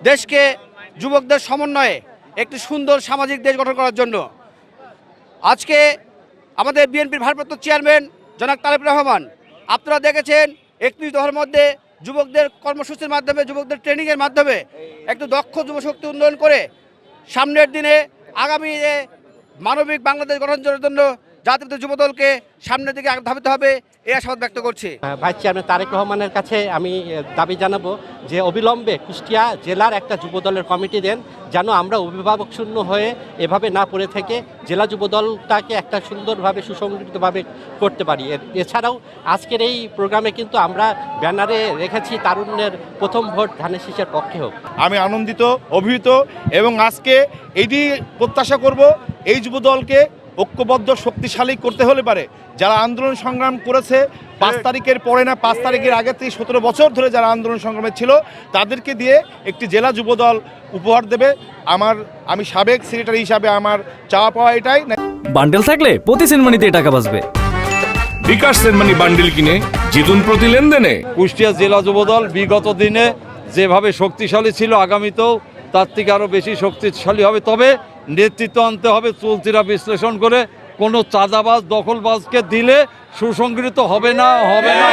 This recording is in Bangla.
দেশকে, যুবকদের সমন্বয়ে একটি সুন্দর সামাজিক দেশ গঠন করার জন্য। আজকে আমাদের বিএনপির ভারপ্রাপ্ত চেয়ারম্যান জনাক তারেক রহমান, আপনারা দেখেছেন একত্রিশ দফার মধ্যে যুবকদের কর্মসূচির মাধ্যমে, যুবকদের ট্রেনিংয়ের মাধ্যমে একটু দক্ষ যুবশক্তি উন্নয়ন করে সামনের দিনে আগামী মানবিক বাংলাদেশ গঠনের জন্য জাতীয় যুবদলকে সামনের দিকে ধাবিত হবে এই আশাবাদ ব্যক্ত করছি। ভাইস চেয়ারম্যান তারেক রহমানের কাছে আমি দাবি জানাব যে অবিলম্বে কুষ্টিয়া জেলার একটা যুবদলের কমিটি দেন যেন আমরা অভিভাবক শূন্য হয়ে এভাবে না পড়ে থেকে জেলা যুবদলটাকে একটা সুন্দরভাবে সুসংগঠিতভাবে করতে পারি। এ- এছাড়াও আজকের এই প্রোগ্রামে কিন্তু আমরা ব্যানারে রেখেছি তারুণ্যের প্রথম ভোট ধানের শীষের পক্ষে হোক। আমি আনন্দিত অভিহিত এবং আজকে এটি প্রত্যাশা করব এই যুবদলকে ঐক্যবদ্ধ শক্তিশালী করতে হলে পারে। যারা আন্দোলন সংগ্রাম করেছে পাঁচ তারিখের পরে না পাঁচ তারিখের আগে থেকে সতেরো বছর ধরে যারা আন্দোলন সংগ্রামে ছিল তাদেরকে দিয়ে একটি জেলা যুবদল উপহার দেবে। আমার আমি সাবেক সেক্রেটারি হিসাবে আমার চাওয়া পাওয়া এটাই। বান্ডেল থাকলে প্রতি সেনমানিতে টাকা বাঁচবে। বিকাশ সেনমানি বান্ডিল কিনে জিতুন প্রতি লেনদেনে। কুষ্টিয়া জেলা যুবদল বিগত দিনে যেভাবে শক্তিশালী ছিল আগামীতেও তার থেকে আরও বেশি শক্তিশালী হবে। তবে নেতৃত্ব আনতে হবে, চলতিরা বিশ্লেষণ করে। কোনো চাঁদাবাজ, দখলবাজকে দিলে সুসংগৃহীত হবে না হবে না।